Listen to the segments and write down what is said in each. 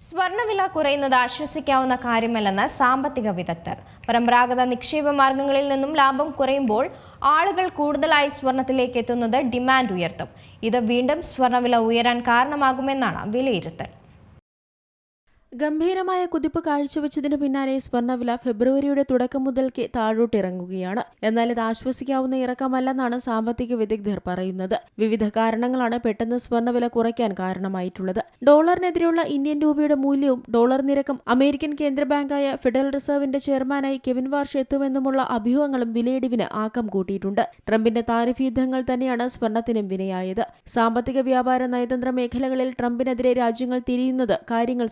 സ്വർണവില കുറയുന്നത് ആശ്വസിക്കാവുന്ന കാര്യമല്ലെന്ന് സാമ്പത്തിക വിദഗ്ധർ. പരമ്പരാഗത നിക്ഷേപ മാർഗങ്ങളിൽ നിന്നും ലാഭം കുറയുമ്പോൾ ആളുകൾ കൂടുതലായി സ്വർണത്തിലേക്ക് എത്തുന്നത് ഡിമാൻഡ് ഉയർത്തും. ഇത് വീണ്ടും സ്വർണവില ഉയരാൻ കാരണമാകുമെന്നാണ് വിലയിരുത്തൽ. ഗംഭീരമായ കുതിപ്പ് കാഴ്ചവെച്ചതിന് പിന്നാലെ സ്വർണവില ഫെബ്രുവരിയുടെ തുടക്കം മുതൽക്ക് താഴോട്ടിറങ്ങുകയാണ്. എന്നാൽ ഇത് ആശ്വസിക്കാവുന്ന ഇറക്കമല്ലെന്നാണ് സാമ്പത്തിക വിദഗ്ധർ പറയുന്നത്. വിവിധ കാരണങ്ങളാണ് പെട്ടെന്ന് സ്വർണവില കുറയ്ക്കാൻ കാരണമായിട്ടുള്ളത്. ഡോളറിനെതിരെയുള്ള ഇന്ത്യൻ രൂപയുടെ മൂല്യവും ഡോളർ നിരക്കും അമേരിക്കൻ കേന്ദ്ര ബാങ്കായ ഫെഡറൽ റിസർവിന്റെ ചെയർമാനായി കെവിൻ വാർഷ് എത്തുമെന്നുമുള്ള അഭ്യൂഹങ്ങളും വിലയിടിവിന് ആക്കം കൂട്ടിയിട്ടുണ്ട്. ട്രംപിന്റെ താരിഫ് യുദ്ധങ്ങൾ തന്നെയാണ് സ്വർണത്തിനും വിനയായത് സാമ്പത്തിക വ്യാപാര നയതന്ത്ര മേഖലകളിൽ ട്രംപിനെതിരെ രാജ്യങ്ങൾ തിരിയുന്നത് കാര്യങ്ങൾ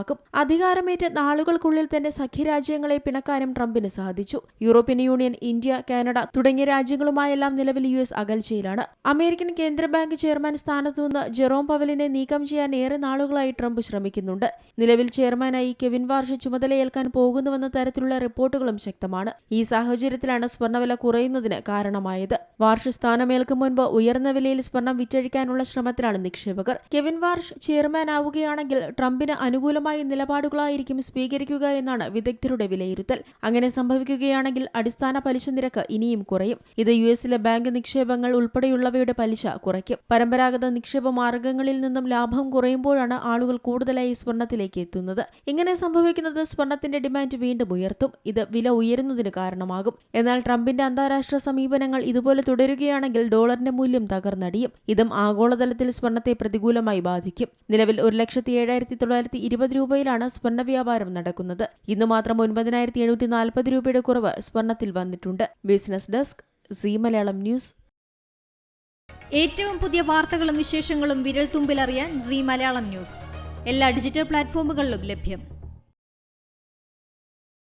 സങ്കീർണമാക്കും അധികാരമേറ്റ നാളുകൾക്കുള്ളിൽ തന്നെ സഖ്യരാജ്യങ്ങളെ പിണക്കാനും ട്രംപിന് സാധിച്ചു. യൂറോപ്യൻ യൂണിയൻ ഇന്ത്യ കാനഡ തുടങ്ങിയ രാജ്യങ്ങളുമായെല്ലാം നിലവിൽ യു എസ് അകൽച്ചയിലാണ്. അമേരിക്കൻ കേന്ദ്ര ബാങ്ക് ചെയർമാൻ സ്ഥാനത്തു നിന്ന് ജെറോം പവലിനെ നീക്കം ചെയ്യാൻ ഏറെ നാളുകളായി ട്രംപ് ശ്രമിക്കുന്നുണ്ട്. നിലവിൽ ചെയർമാനായി കെവിൻ വാർഷ് ചുമതലയേൽക്കാൻ പോകുന്നുവെന്ന തരത്തിലുള്ള റിപ്പോർട്ടുകളും ശക്തമാണ്. ഈ സാഹചര്യത്തിലാണ് സ്വർണവില കുറയുന്നതിന് കാരണമായത്. വാർഷ് സ്ഥാനമേൽക്കും മുൻപ് ഉയർന്ന വിലയിൽ സ്വർണം വിറ്റഴിക്കാനുള്ള ശ്രമത്തിലാണ് നിക്ഷേപകർ. കെവിൻ വാർഷ് ചെയർമാൻ ആവുകയാണെങ്കിൽ ട്രംപിന് അനുകൂലമായ നിലപാടുകളായിരിക്കും സ്വീകരിക്കുക എന്നാണ് വിദഗ്ധരുടെ വിലയിരുത്തൽ. അങ്ങനെ സംഭവിക്കുകയാണെങ്കിൽ അടിസ്ഥാന പലിശ നിരക്ക് ഇനിയും കുറയും. ഇത് യു എസിലെ ബാങ്ക് നിക്ഷേപങ്ങൾ ഉൾപ്പെടെയുള്ളവയുടെ പലിശ കുറയ്ക്കും. പരമ്പരാഗത നിക്ഷേപ മാർഗങ്ങളിൽ നിന്നും ലാഭം കുറയുമ്പോഴാണ് ആളുകൾ കൂടുതലായി സ്വർണത്തിലേക്ക് എത്തുന്നത്. ഇങ്ങനെ സംഭവിക്കുന്നത് സ്വർണത്തിന്റെ ഡിമാൻഡ് വീണ്ടും ഉയർത്തും. ഇത് വില ഉയരുന്നതിന് കാരണമാകും. എന്നാൽ ട്രംപിന്റെ അന്താരാഷ്ട്ര സമീപനങ്ങൾ ഇതുപോലെ തുടരുകയാണെങ്കിൽ ഡോളറിന്റെ മൂല്യം തകർന്നടിയും. ഇതും ആഗോളതലത്തിൽ സ്വർണത്തെ പ്രതികൂലമായി ബാധിക്കും. നിലവിൽ ഒരു ലക്ഷത്തി ഏഴായിരത്തി തൊള്ളായിരത്തി ഇരുപത് രൂപയിലാണ് സ്വർണ വ്യാപാരം നടക്കുന്നത്. ഇന്ന് മാത്രം ഒൻപതിനായിരത്തി എണ്ണൂറ്റി നാൽപ്പത് രൂപയുടെ കുറവ് സ്വർണത്തിൽ വന്നിട്ടുണ്ട്. Business desk Zee Malayalam news. ഏറ്റവും പുതിയ വാർത്തകളും വിശേഷങ്ങളും വിരൽ തുമ്പിലറിയാൻ സി മലയാളം ന്യൂസ്. എല്ലാ ഡിജിറ്റൽ പ്ലാറ്റ്ഫോമുകളിലും ലഭ്യം.